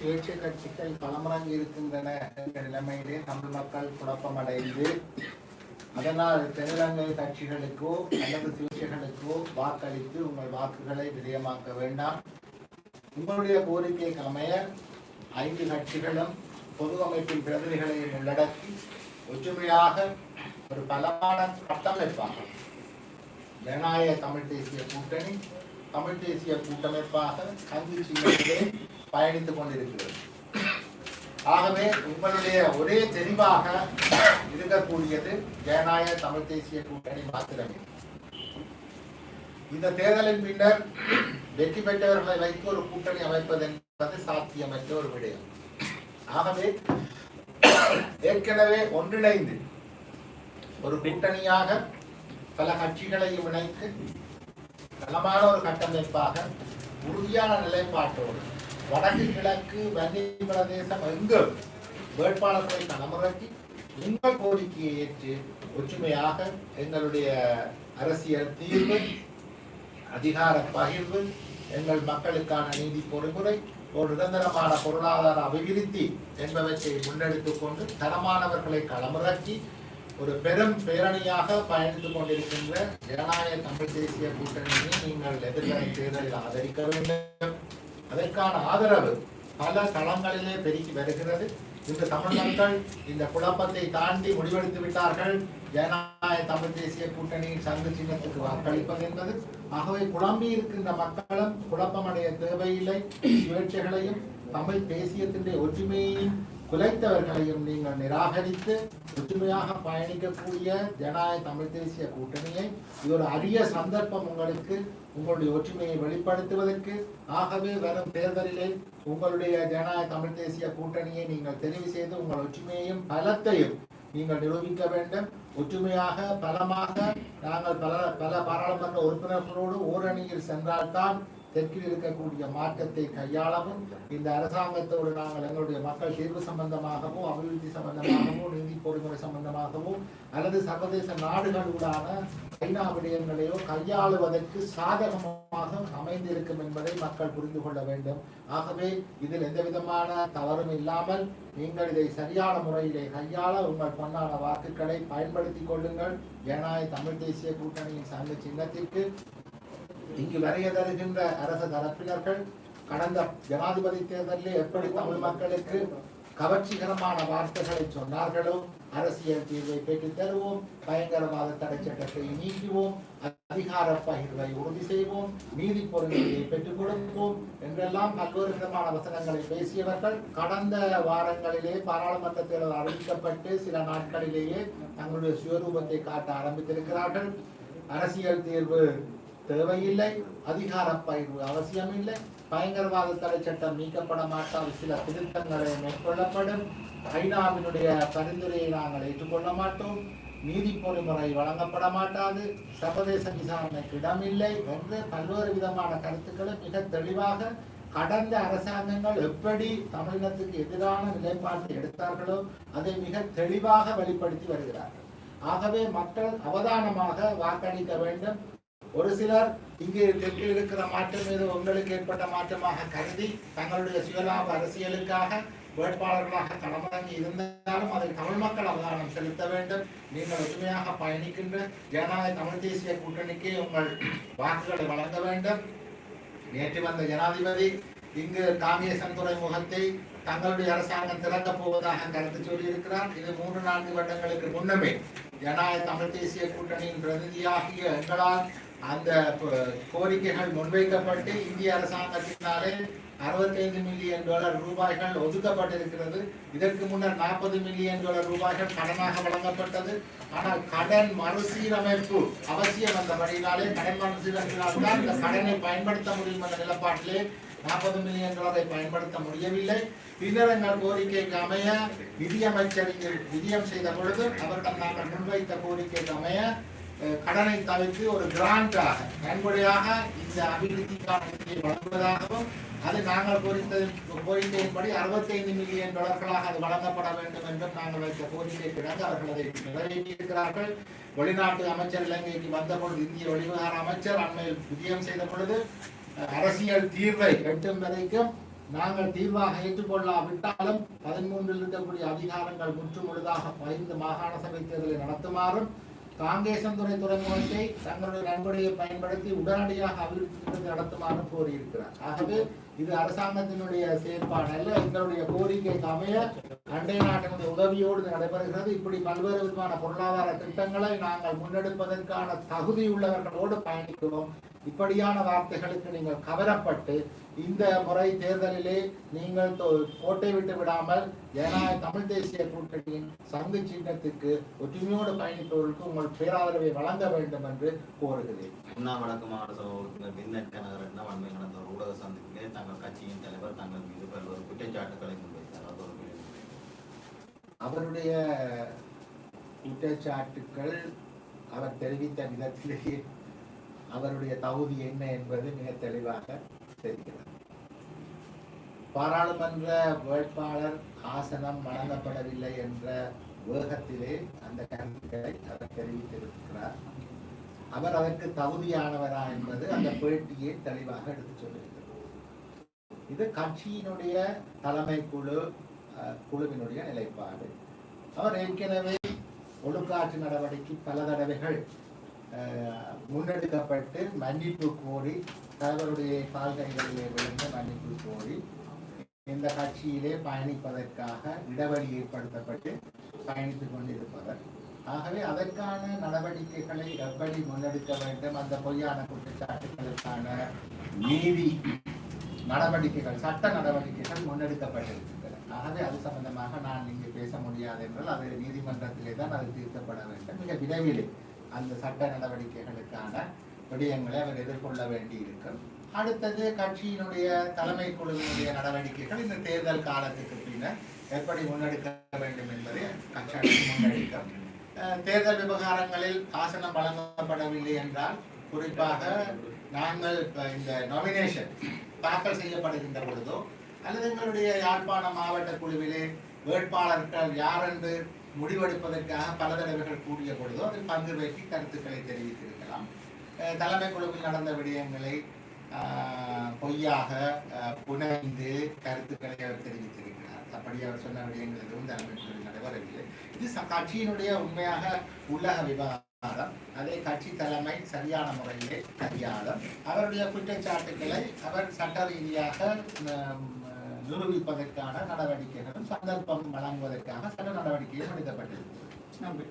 சுயேட்சை கட்சிகள் களமிறங்கி இருக்கின்றன என்ற நிலைமையிலே தமிழ் மக்கள் குழப்பமடைந்து அதனால் தென்னிலங்கை கட்சிகளுக்கோ அல்லது சுயேட்சைகளுக்கோ வாக்களித்து உங்கள் வாக்குகளை விஜயமாக்க வேண்டாம். உங்களுடைய கோரிக்கைக்கு அமைய ஐந்து கட்சிகளும் பொது அமைப்பின் பிரதிநிதிகளையும் உள்ளடக்கி ஒற்றுமையாக ஒரு பலமான கட்டமைப்பாக ஜனநாயக தமிழ் தேசிய கூட்டணி தமிழ் தேசிய கூட்டமைப்பாக கல்வி சின்னத்திலே பயணித்துக் கொண்டிருக்கிறது. ஆகவே உங்களுடைய ஒரே தெளிவாக இருக்கக்கூடியது ஜனநாயக தமிழ் தேசிய கூட்டணி மாத்திரமே. இந்த தேர்தலின் பின்னர் வெற்றி பெற்றவர்களை வைத்து ஒரு கூட்டணி அமைப்பது என்பது சாத்தியமற்ற ஒரு விடயம். ஆகவே ஏற்கனவே ஒன்றிணைந்து ஒரு கூட்டணியாக பல கட்சிகளையும் இணைத்து நலமான ஒரு கட்டமைப்பாக உறுதியான நிலைப்பாட்டோடு வடக்கு கிழக்கு வன்னி பிரதேசம் எங்கும் வேட்பாளர்களை களமிறக்கி உங்கள் கோரிக்கையை ஏற்று ஒற்றுமையாக எங்களுடைய அரசியல் தீர்வு அதிகார பகிர்வு எங்கள் மக்களுக்கான நீதி பொறுமுறை ஒரு நிரந்தரமான பொருளாதார அபிவிருத்தி என்பவற்றை முன்னெடுத்துக் கொண்டு தரமானவர்களை களமிறக்கி ஒரு பெரும் பேரணியாக பயணித்துக் கொண்டிருக்கின்ற ஜனநாயக தமிழ் தேசிய கூட்டணியை நீங்கள் எதிர்கால தேர்தலில் ஆதரிக்க வேண்டும். அதற்கான ஆதரவு பல தளங்களிலே பெருகி வருகிறது. இந்த தமிழ் மக்கள் இந்த குழப்பத்தை தாண்டி முடிவெடுத்து விட்டார்கள். ஜனநாயக தமிழ் தேசிய கூட்டணியின் சங்கு சின்னத்துக்கு வாக்களிப்பது என்பது ஆகவே குழம்பி இருக்கின்ற மக்களும் குழப்பமடைய தேவையில்லை. சுயேட்சைகளையும் தமிழ் தேசியத்தினுடைய ஒற்றுமையையும் குலைத்தவர்களையும் நீங்கள் நிராகரித்து ஒற்றுமையாக பயணிக்கக்கூடிய ஜனநாயக தமிழ் தேசிய கூட்டணியை இது ஒரு அரிய சந்தர்ப்பம் உங்களுக்கு உங்களுடைய ஒற்றுமையை வெளிப்படுத்துவதற்கு ஆகவே வரும் தேர்தலிலே உங்களுடைய ஜனநாயக தமிழ் தேசிய கூட்டணியை நீங்கள் தெரிவு செய்து உங்கள் ஒற்றுமையையும் பலத்தையும் நீங்கள் நிரூபிக்க வேண்டும். ஒற்றுமையாக பலமாக நாங்கள் பல பல பாராளுமன்ற உறுப்பினர்களோடு ஓரணியில் சென்றால்தான் தெற்கில் இருக்கக்கூடிய மாற்றத்தை கையாளவும் இந்த அரசாங்கத்தோடு நாங்கள் எங்களுடைய மக்கள் தீர்வு சம்பந்தமாகவோ அபிவிருத்தி சம்பந்தமாகவோ நீதி பொறுமுறை சம்பந்தமாகவோ அல்லது சர்வதேச நாடுகளுடான ஐநா விடயங்களையோ கையாளுவதற்கு சாதகமாக அமைந்திருக்கும் என்பதை மக்கள் புரிந்து கொள்ள வேண்டும். ஆகவே இதில் எந்த விதமான தவறும் இல்லாமல் நீங்கள் இதை சரியான முறையிலே கையாள உங்கள் பொன்னான வாக்குகளை பயன்படுத்திக் கொள்ளுங்கள். ஜனநாயக தமிழ் தேசிய கூட்டணியின் சார்ந்த சின்னத்திற்கு இங்கு வரைய தருகின்ற அரசு தரப்பினர்கள் கடந்த ஜனாதிபதி தேர்தலில் எப்படி தமிழ் மக்களுக்கு கவர்ச்சிகரமான வார்த்தைகளை சொன்னார்களோ அரசியல் தீர்வை பெற்றுத் தருவோம் பயங்கரவாத தடை சட்டத்தை நீக்குவோம் அதிகார பகிர்வை உறுதி செய்வோம் நீதி பொருள்களை பெற்றுக் கொடுப்போம் என்றெல்லாம் பல்வேறு விதமான வசனங்களை பேசியவர்கள் கடந்த வாரங்களிலே பாராளுமன்ற தேர்தல் அறிவிக்கப்பட்டு சில நாட்களிலேயே தங்களுடைய சுயரூபத்தை காட்ட ஆரம்பித்திருக்கிறார்கள். அரசியல் தீர்வு தேவையில்லை அதிகார பயிர்வு அவசியமில்லை. பயங்கரவாத தடை சட்டம் நீக்கப்பட மாட்டால் சில திருத்தங்களை மேற்கொள்ளப்படும். ஐநாவினுடைய பரிந்துரையை நாங்கள் ஏற்றுக்கொள்ள மாட்டோம். நீதி பொறிமுறை வழங்கப்பட மாட்டாது. சர்வதேச விசாரணைக்கு இடமில்லை என்று பல்வேறு விதமான கருத்துக்களை மிக தெளிவாக கடந்த அரசாங்கங்கள் எப்படி தமிழினத்துக்கு எதிரான நிலைப்பாட்டை எடுத்தார்களோ அதை மிக தெளிவாக வெளிப்படுத்தி வருகிறார்கள். ஆகவே மக்கள் அவதானமாக வாக்களிக்க வேண்டும். ஒரு சிலர் இங்கே தெற்கில் இருக்கிற மாற்றம் மீது உங்களுக்கு ஏற்பட்ட மாற்றமாக கருதி தங்களுடைய சுயலாப அரசியலுக்காக வேட்பாளர்களாக களமிறங்கி இருந்தாலும் அதை தமிழ் மக்கள் அவதானம் செலுத்த வேண்டும். நீங்கள் ஒற்றுமையாக பயணிக்கின்ற ஜனநாயக தமிழ் தேசிய கூட்டணிக்கு உங்கள் வாக்குகளை வழங்க வேண்டும். நேற்று வந்த ஜனாதிபதி இங்கு காமியசன் துறைமுகத்தை தங்களுடைய அரசாங்கம் திறக்கப் போவதாக கருத்து சொல்லியிருக்கிறார். இது மூன்று நான்கு வருடங்களுக்கு முன்னமே ஜனநாயக தமிழ் தேசிய கூட்டணியின் பிரதிநிதியாகிய எங்களால் அந்த கோரிக்கைகள் முன்வைக்கப்பட்டு இந்திய அரசாங்கத்தினாலே அறுபத்தைந்து மில்லியன் டாலர் ரூபாய்கள் ஒதுக்கப்பட்டிருக்கிறது. இதற்கு முன்னர் நாற்பது மில்லியன் டாலர் ரூபாய்கள் கடனாக வழங்கப்பட்டது. ஆனால் கடன் மறுசீரமைப்பு அவசியம் வந்தபடினாலே கடன் மறுசீரமைப்பினால் தான் இந்த கடனை பயன்படுத்த முடியும் என்ற நிலப்பாட்டிலே நாற்பது மில்லியன் டாலரை பயன்படுத்த முடியவில்லை. பின்னர் எங்கள் கோரிக்கைக்கு அமைய நிதியமைச்சர் இங்கு நிதியம் செய்த பொழுது அவரிடம் நாங்கள் முன்வைத்த கோரிக்கைக்கு அமைய கடனை தவிர்த்து ஒரு கிராண்டாக நன்கொடையாக இந்த அபிவிருத்திக்கான நிதியை வழங்குவதாகவும் அது நாங்கள் கோரித்த கோரிக்கையின்படி அறுபத்தைந்து மில்லியன் டாலர்களாக அது வழங்கப்பட வேண்டும் என்றும் நாங்கள் வைத்த கோரிக்கை கிடந்து அவர்கள் அதை நிறைவேற்றியிருக்கிறார்கள். வெளிநாட்டு அமைச்சர் இலங்கைக்கு வந்த பொழுது இந்திய வெளிவிவகார அமைச்சர் அண்மையில் விஜயம் செய்த பொழுது அஹ், அரசியல் தீர்வை எட்டும் வரைக்கும் நாங்கள் தீர்வாக ஏற்றுக்கொள்ளாவிட்டாலும் பதிமூன்றில் இருக்கக்கூடிய அதிகாரங்கள் முற்று முழுதாக பகிர்ந்து மாகாண சபை தேர்தலை நடத்துமாறும் காங்கேசந்துறை துறைமுகத்தை தங்களுடைய நன்கொடையை பயன்படுத்தி உடனடியாக அபிவிருத்தி திட்டத்தை நடத்துமாறு கோரியிருக்கிறார். ஆகவே இது அரசாங்கத்தினுடைய செயற்பாடு அல்ல எங்களுடைய கோரிக்கைக்கு அமைய அண்டை நாட்டினுடைய உதவியோடு நடைபெறுகிறது. இப்படி பல்வேறு விதமான பொருளாதார திட்டங்களை நாங்கள் முன்னெடுப்பதற்கான தகுதி உள்ளவர்களோடு பயணிக்கிறோம். இப்படியான வார்த்தைகளுக்கு நீங்கள் கவரப்பட்டு இந்த முறை தேர்தலிலே நீங்கள் கோட்டை விட்டு விடாமல் ஜனநாயக தமிழ் தேசிய கூட்டணியின் சங்கு சின்னத்துக்கு ஒற்றுமையோடு பயணிப்பவர்களுக்கு உங்கள் பேராதரவை வழங்க வேண்டும் என்று கோருகிறேன் முன்னாள் வடக்கு மாவட்ட சபை பின்னட் கனகரட்னம் அண்மை நடந்த ஒரு ஊடக சந்திப்பிலே தங்கள் கட்சியின் தலைவர் தங்கள் மீது பல்வேறு குற்றச்சாட்டுகளை முன்வைத்தார். அவருடைய குற்றச்சாட்டுக்கள் அவர் தெரிவித்த விதத்திலேயே அவருடைய தகுதி என்ன என்பது மிக தெளிவாக தெரிகிறது. பாராளுமன்ற வேட்பாளர் ஆசனம் வழங்கப்படவில்லை என்ற வேகத்திலே அந்த கருத்துக்களை அவர் தெரிவித்திருக்கிறார். அவர் அதற்கு தகுதியானவரா என்பது அந்த பேட்டியை தெளிவாக எடுத்துச் சொல்லியிருக்கிறார். இது கட்சியினுடைய தலைமை குழு அஹ், குழுவினுடைய நிலைப்பாடு. அவர் ஏற்கனவே ஒழுக்காற்று நடவடிக்கை பல தடவைகள் முன்னெடுக்கப்பட்டு மன்னிப்பு கோரி தலைவருடைய கால்கைகளிலே விழுந்து மன்னிப்பு கோரி இந்த கட்சியிலே பயணிப்பதற்காக இடைவெளி ஏற்படுத்தப்பட்டு பயணித்துக் கொண்டிருப்பவர். ஆகவே அதற்கான நடவடிக்கைகளை எப்படி முன்னெடுக்க வேண்டும் அந்த பொய்யான குற்றச்சாட்டுகளுக்கான நீதி நடவடிக்கைகள் சட்ட நடவடிக்கைகள் முன்னெடுக்கப்பட்டிருக்கின்றன. ஆகவே அது சம்பந்தமாக நான் இங்கு பேச முடியாது என்றால் அது நீதிமன்றத்திலே தான் அது தீர்க்கப்பட வேண்டும். மிக விரைவிலே அந்த சட்ட நடவடிக்கைகளுக்கான விடயங்களை அவர் எதிர்கொள்ள வேண்டி இருக்கும் அடுத்தது கட்சியினுடைய தலைமை குழுவினுடைய நடவடிக்கைகள் இந்த தேர்தல் காலத்துக்கு பின்னர் எப்படி முன்னெடுக்க வேண்டும் என்பதை கட்சி முன்னெடுக்கும். தேர்தல் விவகாரங்களில் ஆசனம் வழங்கப்படவில்லை என்றால் குறிப்பாக நாங்கள் இப்போ இந்த நாமினேஷன் தாக்கல் செய்யப்படுகின்ற பொழுதோ அல்லது எங்களுடைய யாழ்ப்பாண மாவட்ட குழுவிலே வேட்பாளர்கள் யார் என்று முடிவெடுப்பதற்காக பல தடவைகள் கூடிய பொழுதோ அதில் பங்கு வைத்து கருத்துக்களை தெரிவித்திருக்கலாம். அஹ் தலைமை குழுவில் நடந்த விடயங்களை ஆஹ், பொய்யாக புனைந்து கருத்துக்களை அவர் தெரிவித்திருக்கிறார். அப்படி அவர் சொன்ன விடயங்கள் எதுவும் தலைமை குழுவில் நடைபெறவில்லை. இது கட்சியினுடைய உண்மையாக உள்ளக விவகாரம் அதே கட்சி தலைமை சரியான முறையிலே கையாளும் அவருடைய குற்றச்சாட்டுக்களை அவர் சட்ட ரீதியாக நிரூபிப்பதற்கான நடவடிக்கைகளும் சந்தர்ப்பம் வழங்குவதற்காக சட்ட நடவடிக்கையும் எடுக்கப்பட்டிருக்கிறது நன்றி.